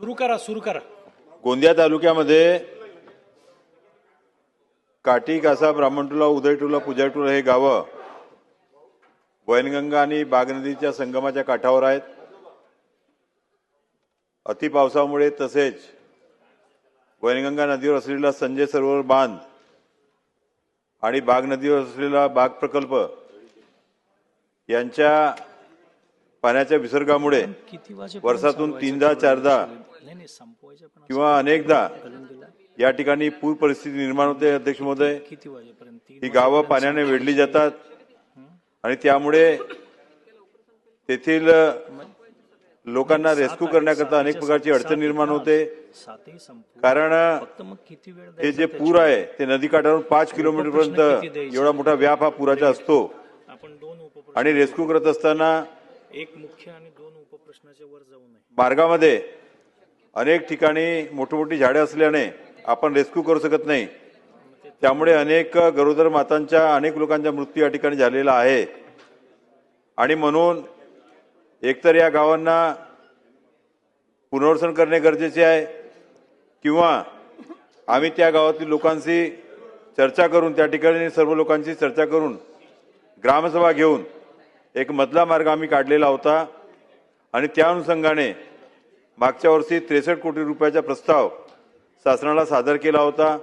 सुरू करा सुरू करा. गोंदिया तालुक्यामध्ये काटी कासा ब्राह्मणटुला उदयटुला पूजाटुला हे गावं वैनगंगा आणि बाग नदीच्या संगमाच्या काठावर आहेत. अतिपावसामुळे तसेच वैनगंगा नदीवर असलेला संजय सरोवर बांध आणि बाग नदीवर असलेला बाग प्रकल्प यांच्या पाण्याच्या विसर्गामुळे वर्षातून तीनदा चारदा किंवा अनेकदा या ठिकाणी पूर परिस्थिती निर्माण होते अध्यक्ष महोदय. ही गावं पाण्याने वेढली जातात. आणि त्यामुळे तेथील लोकांना रेस्क्यू करण्याकरता अनेक प्रकारची अडचण निर्माण होते. कारण फक्त मग किती वेळ हे जे पूर आहे ते नदीकाठावरून पाच किलोमीटर पर्यंत एवढा मोठा व्याप हा पुराचा असतो. आणि रेस्क्यू करत असताना एक मुख्य आणि दोन उपप्रश्नाच्या वर जाऊ नये. मार्गामध्ये अनेक ठिकाणी मोठमोठी झाडे असल्याने आपण रेस्क्यू करू शकत नाही. त्यामुळे अनेक गरोदर मातांच्या अनेक लोकांचा मृत्यू या ठिकाणी झालेला आहे. आणि म्हणून एकतर या गावांना पुनर्वसन करणे गरजेचे आहे किंवा आम्ही त्या गावातील लोकांशी चर्चा करून त्या ठिकाणी सर्व लोकांशी चर्चा करून ग्रामसभा घेऊन एक मधला मार्ग आम्ही काढलेला होता. आणि त्या अनुषंगाने मागच्या वर्षी त्रेसष्ट कोटी रुपयाचा प्रस्ताव शासनाला सादर केला होता.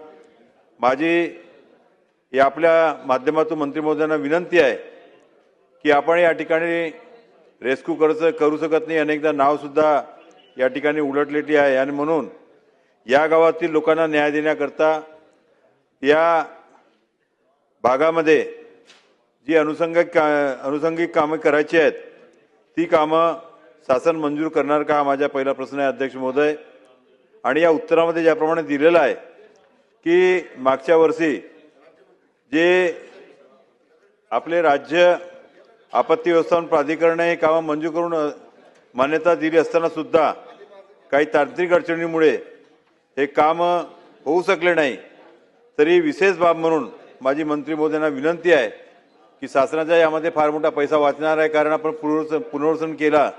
माझी या आपल्या माध्यमातून मंत्री महोदयांना विनंती आहे की आपण या ठिकाणी रेस्क्यू करचं करू शकत नाही. अनेकदा नावसुद्धा या ठिकाणी उलटलेली आहे. आणि म्हणून या गावातील लोकांना न्याय देण्याकरता या भागामध्ये जी अनुषंगिक का अनुषंगिक कामं करायची आहेत ती कामं शासन मंजूर करणार का हा माझा पहिला प्रश्न आहे अध्यक्ष महोदय. आणि या उत्तरामध्ये ज्याप्रमाणे दिलेलं आहे की मागच्या वर्षी जे आपले राज्य आपत्ती व्यवस्थापन प्राधिकरण हे कामं मंजूर करून मान्यता दिली असताना सुद्धा काही तांत्रिक अडचणीमुळे हे काम होऊ शकले नाही. तरी विशेष बाब म्हणून माझी मंत्री महोदयांना विनंती आहे की शासनाच्या यामध्ये फार मोठा पैसा वाचणार आहे कारण आपण पुनर्वसन पुनर्वसन केला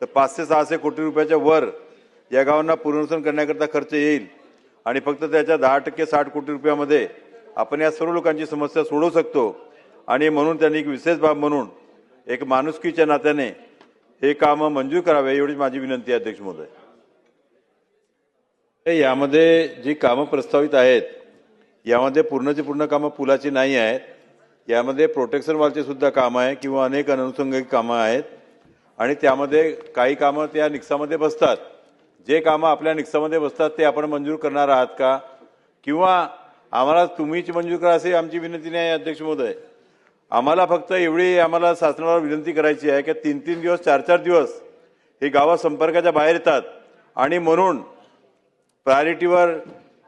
तर पाचशे सहाशे कोटी रुपयाच्या वर या गावांना पुनर्वसन करण्याकरता खर्च येईल. आणि फक्त त्याच्या दहा टक्के साठ कोटी रुपयामध्ये आपण या सर्व लोकांची समस्या सोडवू शकतो. आणि म्हणून त्यांनी एक विशेष बाब म्हणून एक माणुसकीच्या नात्याने हे काम मंजूर करावे एवढीच माझी विनंती आहे अध्यक्ष महोदय. हे यामध्ये जी कामं प्रस्तावित आहेत यामध्ये पूर्णची पूर्ण कामं पुलाची नाही आहेत. यामध्ये प्रोटेक्शन वॉलचे सुद्धा कामं आहे किंवा अनेक अनुषंगिक कामं आहेत. आणि त्यामध्ये काही कामं त्या निक्सामध्ये बसतात. जे कामं आपल्या निक्सामध्ये बसतात ते आपण मंजूर करणार आहात का? किंवा आम्हाला तुम्हीच मंजूर करा अशी आमची विनंती नाही अध्यक्ष महोदय. आम्हाला फक्त एवढी आम्हाला शासनाला विनंती करायची आहे की तीन तीन दिवस चार चार दिवस ही गावं संपर्काच्या बाहेर येतात. आणि म्हणून प्रायोरिटीवर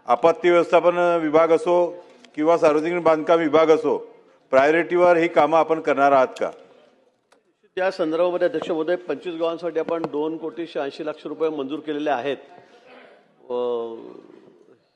आपत्ती व्यवस्थापन विभाग असो किंवा सार्वजनिक बांधकाम विभाग असो प्रायोरिटीवर ही कामं आपण करणार आहात का? त्या संदर्भामध्ये अध्यक्ष महोदय पंचवीस गावांसाठी आपण दोन कोटी शहाऐंशी लाख रुपये मंजूर केलेले आहेत.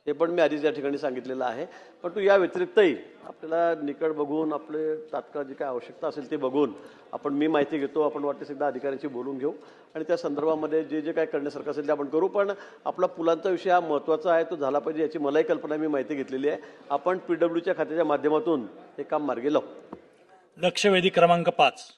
हे पण मी आधीच या ठिकाणी सांगितलेलं आहे. पण तू या व्यतिरिक्तही आपल्याला निकड बघून आपले तात्काळ जी काय आवश्यकता असेल ते बघून आपण मी माहिती घेतो आपण वाटते एकदा अधिकाऱ्यांशी बोलून घेऊ. आणि त्या संदर्भामध्ये जे जे काय करण्यासारखं असेल ते आपण करू पण आपला पुलांचा विषय हा महत्त्वाचा आहे तो झाला पाहिजे याची मलाही कल्पना मी माहिती घेतलेली आहे. आपण पी डब्ल्यूच्या खात्याच्या माध्यमातून हे काम मार्गी लावू. लक्षवेधी क्रमांक पाच.